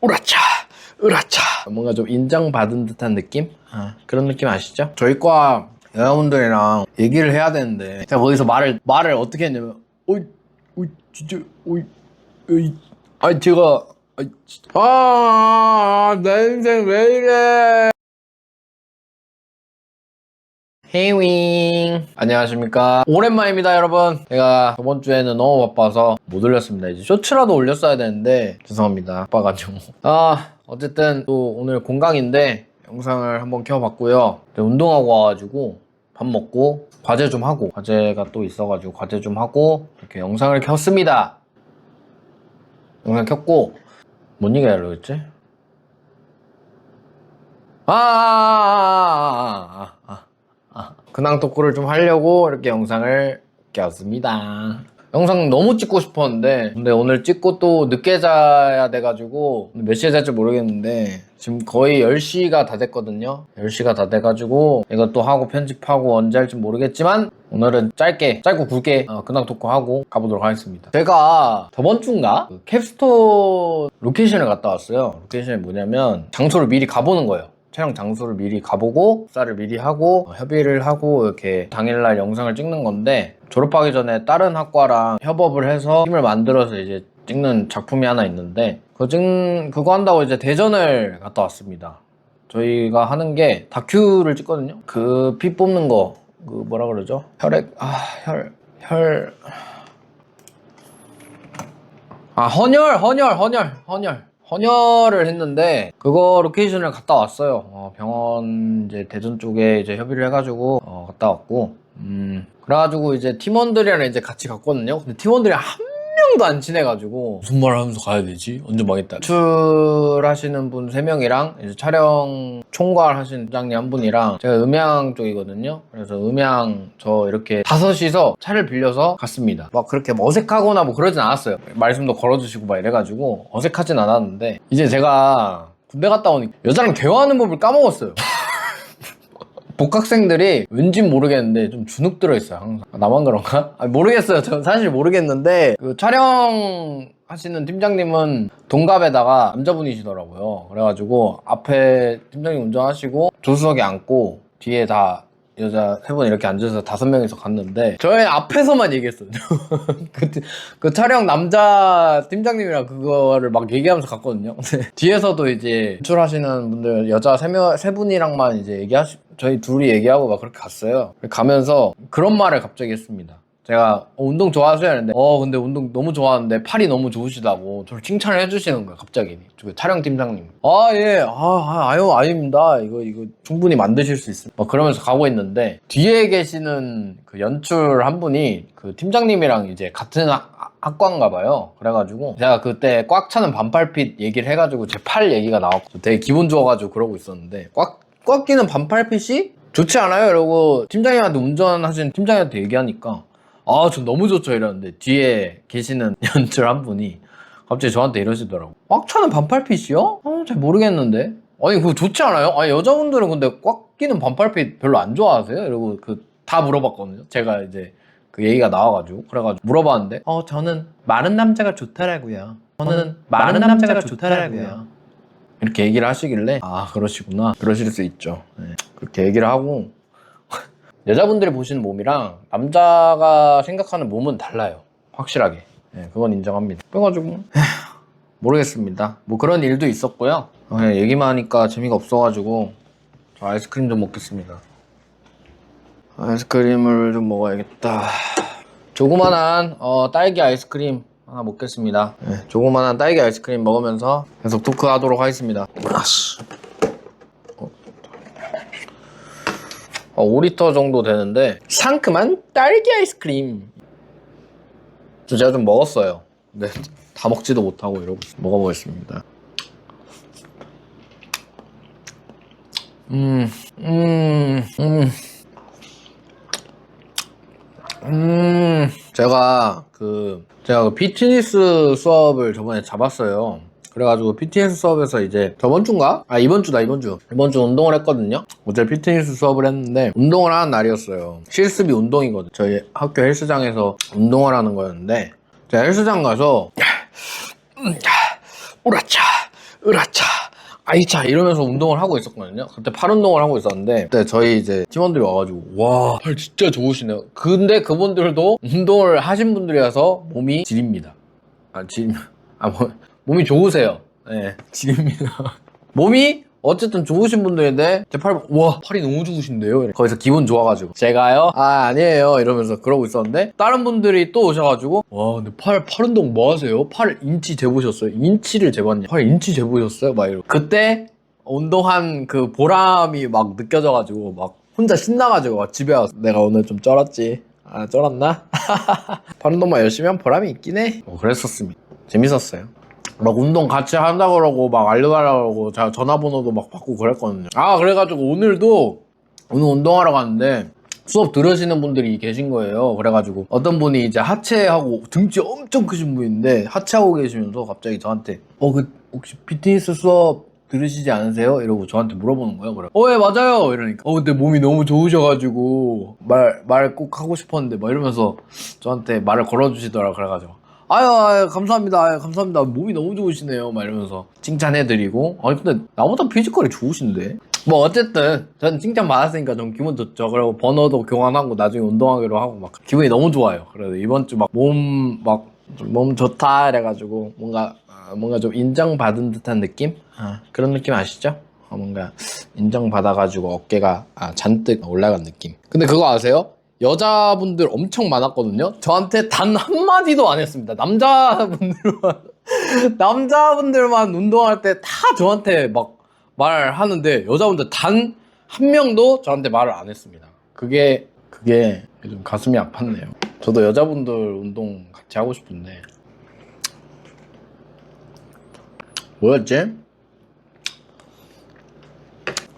우라차 으라차 뭔가 좀 인정받은 듯한 느낌? 아, 그런 느낌 아시죠? 저희 과 여자분들이랑 얘기를 해야 되는데 제가 거기서 말을 말을 어떻게 했냐면 어이 어이 진짜 어이 어이 아 제가 아 내 인생 왜 이래 헤이윙 안녕하십니까? 오랜만입니다 여러분. 제가 저번 주에는 너무 바빠서 못 올렸습니다. 이제 쇼츠라도 올렸어야 되는데 죄송합니다. 바빠가지고. 아 어쨌든 또 오늘 공강인데 영상을 한번 켜봤고요. 운동하고 와가지고 밥 먹고 과제 좀 하고 과제가 또 있어가지고 과제 좀 하고 이렇게 영상을 켰습니다. 영상 켰고. 뭔 얘기 하려고 했지? 아, 아, 아, 아, 아. 근황 토크를 좀 하려고 이렇게 영상을 꼈습니다. 영상 너무 찍고 싶었는데 근데 오늘 찍고 또 늦게 자야 돼가지고 몇 시에 잘지 모르겠는데 지금 거의 10시가 다 됐거든요. 10시가 다 돼가지고 이것도 하고 편집하고 언제 할지 모르겠지만 오늘은 짧게 짧고 굵게 어, 근황 토크 하고 가보도록 하겠습니다. 제가 저번 주인가? 그 캡스톤 로케이션을 갔다 왔어요. 로케이션이 뭐냐면 장소를 미리 가보는 거예요 촬영 장소를 미리 가보고 쌀을 미리 하고 어, 협의를 하고 이렇게 당일날 영상을 찍는 건데 졸업하기 전에 다른 학과랑 협업을 해서 팀을 만들어서 이제 찍는 작품이 하나 있는데 그거 찍 그거 한다고 이제 대전을 갔다 왔습니다. 저희가 하는 게 다큐를 찍거든요. 그 피 뽑는 거 그 뭐라 그러죠? 혈액 아혈 혈 아 헌혈 헌혈 헌혈 헌혈 헌혈을 했는데 그거 로케이션을 갔다 왔어요. 어, 병원 이제 대전 쪽에 이제 협의를 해가지고 어, 갔다 왔고 음 그래가지고 이제 팀원들이랑 이제 같이 갔거든요. 근데 팀원들이 한 명도 안 친해가지고. 무슨 말 하면서 가야 되지? 언제 망했다. 출하시는 분 세명이랑 이제 촬영 총괄 하신 부장님 한 분이랑 제가 음향 쪽이거든요. 그래서 음향 저 이렇게 다섯이서 차를 빌려서 갔습니다. 막 그렇게 뭐 어색하거나 뭐 그러진 않았어요. 말씀도 걸어주시고 막 이래가지고 어색하진 않았는데 이제 제가 군대 갔다 오니까 여자랑 대화하는 법을 까먹었어요 복학생들이 왠진 모르겠는데 좀 주눅 들어있어요 항상. 아, 나만 그런가? 아, 모르겠어요. 저는 사실 모르겠는데 그 촬영 하시는 팀장님은 동갑에다가 남자분이시더라고요. 그래가지고 앞에 팀장님 운전하시고 조수석에 앉고 뒤에 다 여자 세 분 이렇게 앉아서 다섯 명이서 갔는데 저희 앞에서만 얘기했어요. 그, 그 촬영 남자 팀장님이랑 그거를 막 얘기하면서 갔거든요. 뒤에서도 이제 연출하시는 분들 여자 세 명 세 분이랑만 이제 얘기하시 저희 둘이 얘기하고 막 그렇게 갔어요. 가면서 그런 말을 갑자기 했습니다 제가 어, 운동 좋아하세요 했는데 어 근데 운동 너무 좋아하는데 팔이 너무 좋으시다고 저를 칭찬을 해주시는 거예요 갑자기. 그 촬영 팀장님. 아예아 아, 아 유 아닙니다. 이거 이거 충분히 만드실 수 있어요 막 그러면서 가고 있는데 뒤에 계시는 그 연출 한 분이 그 팀장님이랑 이제 같은 학, 학과인가 봐요. 그래가지고 제가 그때 꽉 차는 반팔핏 얘기를 해가지고 제 팔 얘기가 나왔고 되게 기분 좋아가지고 그러고 있었는데 꽉, 꽉 끼는 반팔핏이 좋지 않아요? 이러고 팀장님한테 운전하시는 팀장님한테 얘기하니까 아, 전 너무 좋죠 이러는데 뒤에 계시는 연출 한 분이 갑자기 저한테 이러시더라고. 꽉 차는 반팔 핏이요? 어, 잘 모르겠는데. 아니 그거 좋지 않아요? 아니 여자분들은 근데 꽉 끼는 반팔 핏 별로 안 좋아하세요? 이러고 그 다 물어봤거든요. 제가 이제 그 얘기가 나와가지고 그래가지고 물어봤는데 어 저는 마른 남자가 좋더라고요. 저는 마른 남자가 좋더라고요. 이렇게 얘기를 하시길래 아 그러시구나 그러실 수 있죠. 네. 그렇게 얘기를 하고 여자분들이 보시는 몸이랑 남자가 생각하는 몸은 달라요. 확실하게. 네, 그건 인정합니다. 그래가지고 에휴, 모르겠습니다. 뭐 그런 일도 있었고요. 어, 그냥 얘기만 하니까 재미가 없어가지고 저 아이스크림 좀 먹겠습니다. 아이스크림을 좀 먹어야겠다. 조그만한 어, 딸기 아이스크림 하나 먹겠습니다. 네, 조그만한 딸기 아이스크림 먹으면서 계속 토크하도록 하겠습니다. 아씨. 어, 5리터 정도 되는데 상큼한 딸기 아이스크림 저 제가 좀 먹었어요 근데 다 먹지도 못하고 이러고. 먹어보겠습니다 음, 음, 음. 음, 제가 그, 제가 그 피트니스 수업을 저번에 잡았어요. 그래가지고 PTS 수업에서 이제 저번 주인가? 아 이번 주다 이번 주 이번 주 운동을 했거든요 어제 PTS 수업을 했는데 운동을 하는 날이었어요 실습이 운동이거든요 저희 학교 헬스장에서 운동을 하는 거였는데 제가 헬스장 가서 으라차 으라차 아이차 이러면서 운동을 하고 있었거든요. 그때 팔 운동을 하고 있었는데 그때 저희 이제 팀원들이 와가지고 와 팔 진짜 좋으시네요. 근데 그분들도 운동을 하신 분들이라서 몸이 지립니다. 아 지림 아 뭐, 몸이 좋으세요. 네 지립니다. 몸이 어쨌든 좋으신 분들인데 제 팔, 와 팔이 너무 좋으신데요. 거기서 기분 좋아가지고 제가요? 아 아니에요 이러면서 그러고 있었는데 다른 분들이 또 오셔가지고 와 근데 팔, 팔 운동 뭐 하세요? 팔 인치 재보셨어요? 인치를 재봤냐? 팔 인치 재보셨어요? 막 이러고 그때 운동한 그 보람이 막 느껴져가지고 막 혼자 신나가지고 막 집에 와서 내가 오늘 좀 쩔었지 아 쩔었나? 팔 운동만 열심히 한 보람이 있긴 해 어, 그랬었습니다 재밌었어요 막 운동 같이 한다 그러고 막 알려달라고 제가 전화번호도 막 받고 그랬거든요. 아 그래가지고 오늘도 오늘 운동하러 갔는데 수업 들으시는 분들이 계신 거예요. 그래가지고 어떤 분이 이제 하체하고 등치 엄청 크신 분인데 하체하고 계시면서 갑자기 저한테 어 그 혹시 BTS 수업 들으시지 않으세요? 이러고 저한테 물어보는 거예요. 그래. 어, 예, 맞아요. 이러니까. 어, 근데 몸이 너무 좋으셔가지고, 말, 말 꼭 하고 싶었는데, 막 이러면서 저한테 말을 걸어주시더라. 그래가지고. 아유, 아유, 감사합니다. 아유, 감사합니다. 몸이 너무 좋으시네요. 막 이러면서 칭찬해드리고. 아니, 근데 나보다 피지컬이 좋으신데? 뭐, 어쨌든, 전 칭찬 받았으니까 좀 기분 좋죠. 그리고 번호도 교환하고 나중에 운동하기로 하고 막 기분이 너무 좋아요. 그래서 이번 주 막 몸, 막, 좀몸 좋다. 이래가지고 뭔가, 아, 뭔가 좀 인정받은 듯한 느낌? 아, 그런 느낌 아시죠? 어, 뭔가 인정받아가지고 어깨가 아, 잔뜩 올라간 느낌. 근데 그거 아세요? 여자분들 엄청 많았거든요. 저한테 단 한마디도 안 했습니다. 남자분들만, 남자분들만 운동할 때 다 저한테 막 말하는데 여자분들 단 한 명도 저한테 말을 안 했습니다. 그게, 그게 좀 가슴이 아팠네요. 저도 여자분들 운동 같이 하고 싶은데. 뭐였지?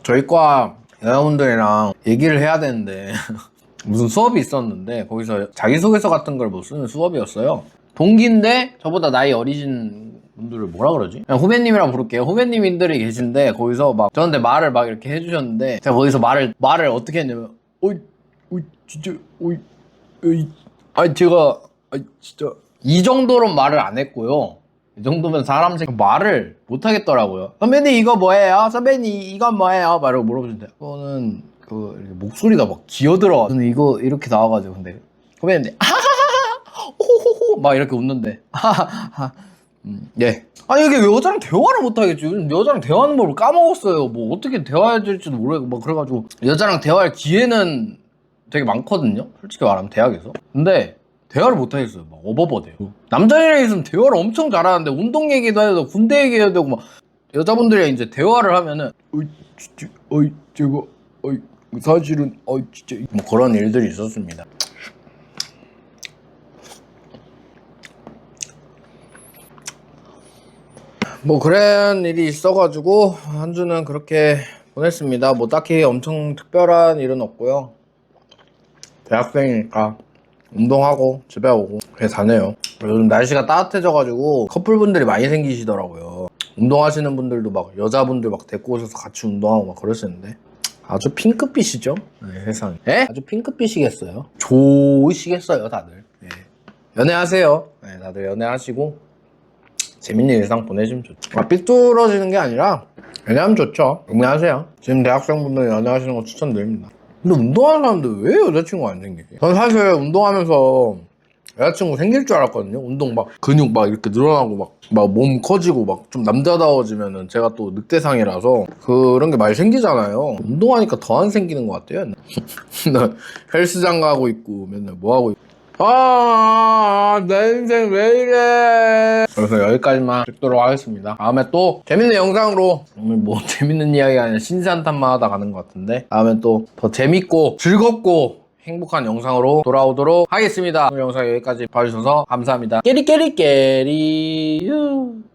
저희 과 여자분들이랑 얘기를 해야 되는데 무슨 수업이 있었는데 거기서 자기소개서 같은 걸뭐 쓰는 수업이었어요. 동기인데 저보다 나이 어리신 분들을 뭐라 그러지? 그냥 후배님이라고 부를게요. 후배님들이 계신데 거기서 막 저한테 말을 막 이렇게 해주셨는데 제가 거기서 말을 말을 어떻게 했냐면 어이 어이 진짜 어이 어이 아니 제가 아니 진짜 이 정도로 말을 안 했고요. 이 정도면 사람 생 말을 못 하겠더라고요. 선배님 이거 뭐예요? 선배님 이건 뭐예요? 말을 물어보는데 그거는 그 목소리가 막 기어들어. 저는 이거 이렇게 나와가지고 근데 선배님 하하하하 호호호 막 이렇게 웃는데 하하하 음, 예. 아니 이게 여자랑 대화를 못 하겠지. 여자랑 대화하는 법을 까먹었어요. 뭐 어떻게 대화해야 될지도 모르겠고 막 그래가지고 여자랑 대화할 기회는 되게 많거든요. 솔직히 말하면 대학에서. 근데 대화를 못 하겠어요. 막 어버버돼요. 남자애랑 있으면 대화를 엄청 잘하는데 운동 얘기도 해야 되고 군대 얘기해야 되고 막 여자분들이랑 이제 대화를 하면은 어이 어이 제가 어이 사실은 어이 진짜 뭐 그런 일들이 있었습니다. 뭐 그런 일이 있어가지고 한 주는 그렇게 보냈습니다. 뭐 딱히 엄청 특별한 일은 없고요. 대학생이니까 운동하고 집에 오고 그래 다네요. 요즘 날씨가 따뜻해져가지고 커플분들이 많이 생기시더라고요. 운동하시는 분들도 막 여자분들 막 데리고 오셔서 같이 운동하고 막 그러시는데 아주 핑크빛이죠. 네, 세상에. 에? 아주 핑크빛이겠어요. 좋으시겠어요, 다들. 네. 연애하세요. 네, 다들 연애하시고 재밌는 일상 보내시면 좋죠. 아, 삐뚤어지는 게 아니라 연애하면 좋죠. 연애하세요. 지금 대학생분들 연애하시는 거 추천드립니다. 근데 운동하는 사람들 왜 여자친구 안 생기지? 전 사실 운동하면서 여자친구 생길 줄 알았거든요. 운동 막 근육 막 이렇게 늘어나고 막 막 몸 커지고 막 좀 남자다워지면은 제가 또 늑대상이라서 그런 게 많이 생기잖아요. 운동하니까 더 안 생기는 것 같아요. 나 헬스장 가고 있고 맨날 뭐 하고 있고. 아, 내 인생 왜 이래. 그래서 여기까지만 찍도록 하겠습니다. 다음에 또 재밌는 영상으로 오늘 뭐 재밌는 이야기가 아니라 신세한탄만 하다 가는 것 같은데 다음에 또 더 재밌고 즐겁고 행복한 영상으로 돌아오도록 하겠습니다. 오늘 영상 여기까지 봐주셔서 감사합니다. 깨리 깨리 깨리. 유.